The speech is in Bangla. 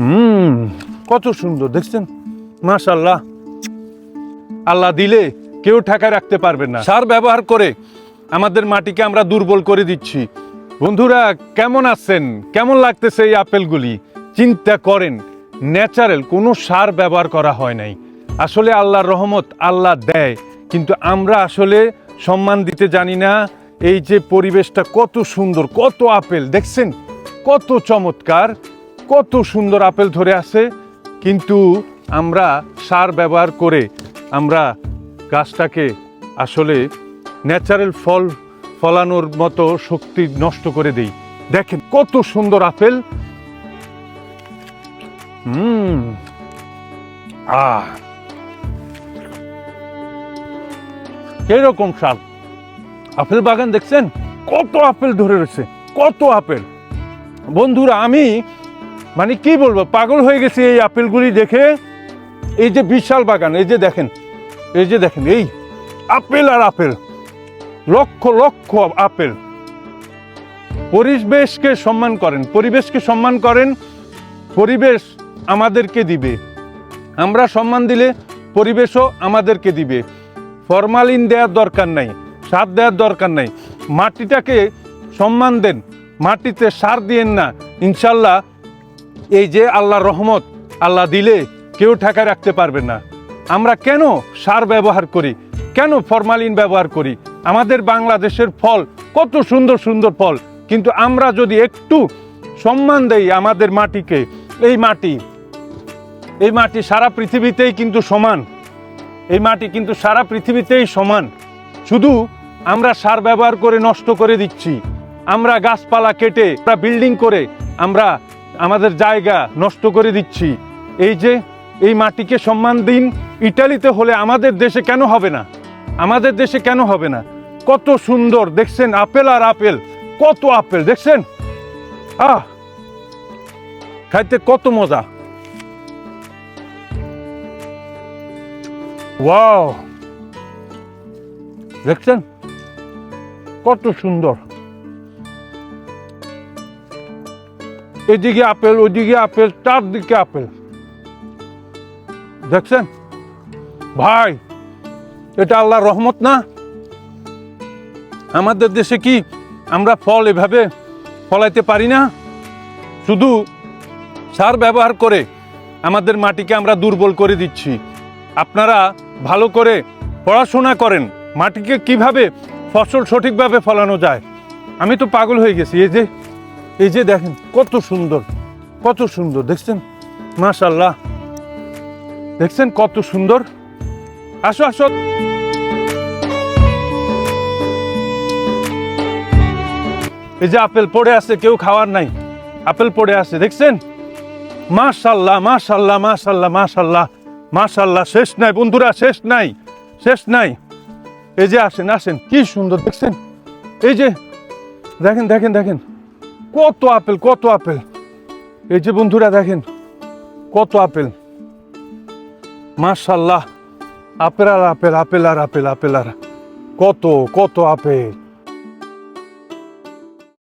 হুম, কত সুন্দর, দেখছেন? মাশাল্লাহ আল্লাহ দিলে কেউ ঠেকায় রাখতে পারবে না। সার ব্যবহার করে আমাদের মাটিকে আমরা দুর্বল করে দিচ্ছি। বন্ধুরা, কেমন আছেন? কেমন লাগতেছে এই আপেলগুলি? চিন্তা করেন, ন্যাচারাল কোনো সার ব্যবহার করা হয় নাই। আসলে আল্লাহর রহমত আল্লাহ দেয়, কিন্তু আমরা আসলে সম্মান দিতে জানি না। এই যে পরিবেশটা কত সুন্দর, কত আপেল, দেখছেন? কত চমৎকার। কত সুন্দর আপেল ধরে আছে, কিন্তু আমরা সার ব্যবহার করে আমরা গাছটাকে আসলে ন্যাচারাল ফল ফলানোর মতো শক্তি নষ্ট করে দেই। দেখেন কত সুন্দর আপেল। হুম। আহ। এরকম স্বাদ আপেল বাগান দেখছেন? কত আপেল ধরে রয়েছে, কত আপেল। বন্ধুরা, আমি মানে কি বলব, পাগল হয়ে গেছি এই আপেলগুলি দেখে। এই যে বিশাল বাগান, এই যে দেখেন, এই যে দেখেন, এই আপেল আর আপেল, লক্ষ লক্ষ আপেল। পরিবেশকে সম্মান করেন, পরিবেশকে সম্মান করেন, পরিবেশ আমাদেরকে দিবে। আমরা সম্মান দিলে পরিবেশও আমাদেরকে দিবে। ফরমালিন দেওয়ার দরকার নাই, সার দেওয়ার দরকার নাই। মাটিটাকে সম্মান দেন, মাটিতে সার দিয়েন না। ইনশাল্লাহ এই যে আল্লাহর রহমত আল্লাহ দিলে কেউ ঠেকায় রাখতে পারবে না। আমরা কেন সার ব্যবহার করি? কেন ফরমালিন ব্যবহার করি? আমাদের বাংলাদেশের ফল কত সুন্দর সুন্দর ফল। কিন্তু আমরা যদি একটু সম্মান দেই আমাদের মাটিকে, এই মাটি এই মাটি সারা পৃথিবীতেই কিন্তু সমান। এই মাটি কিন্তু সারা পৃথিবীতেই সমান। শুধু আমরা সার ব্যবহার করে নষ্ট করে দিচ্ছি। আমরা গাছপালা কেটে বিল্ডিং করে, আমরা আমাদের জায়গা নষ্ট করে দিচ্ছি। এই যে, এই মাটিকে সম্মান দিন, ইটালিতে হলে আমাদের দেশে কেন হবে না? আমাদের দেশে কেন হবে না? কত সুন্দর, দেখছেন? আপেল আর আপেল, কত আপেল, দেখছেন? আহ! খাইতে কত মজা। ওয়াও! দেখছেন? কত সুন্দর। এদিকে আপেল ওইদিকে আপেল চারদিকে আপেল। দেখছেন? ভাই, এটা আল্লাহর রহমত না? আমাদের দেশে কি আমরা ফল এভাবে ফলাইতে পারি না? শুধু সার ব্যবহার করে আমাদের মাটিকে আমরা দুর্বল করে দিচ্ছি। আপনারা ভালো করে পড়াশোনা করেন, মাটিকে কীভাবে ফসল সঠিকভাবে ফলানো যায়। আমি তো পাগল হয়ে গেছি, এই যে এই যে দেখেন, কত সুন্দর কত সুন্দর, দেখছেন? মাশাল্লাহ দেখছেন কত সুন্দর? আসো আসো। এই যে আপেল পড়ে আছে, কেউ খাওয়ার নাই। আপেল পড়ে আছে, দেখছেন? মাশাল্লাহ মাশাল্লাহ মাশাল্লাহ মাশাল্লাহ মাশাল্লাহ শেষ নাই, বন্ধুরা, শেষ নাই শেষ নাই। এই যে আসেন আসেন, কি সুন্দর, দেখছেন? এই যে, দেখেন দেখেন দেখেন। কত আপেল কত আপেল। এই যে বন্ধুরা দেখেন, কত আপেল। মাশাল্লাহ, আপেল আর আপেল আপেল আর আপেল আপেল আর কত কত আপেল।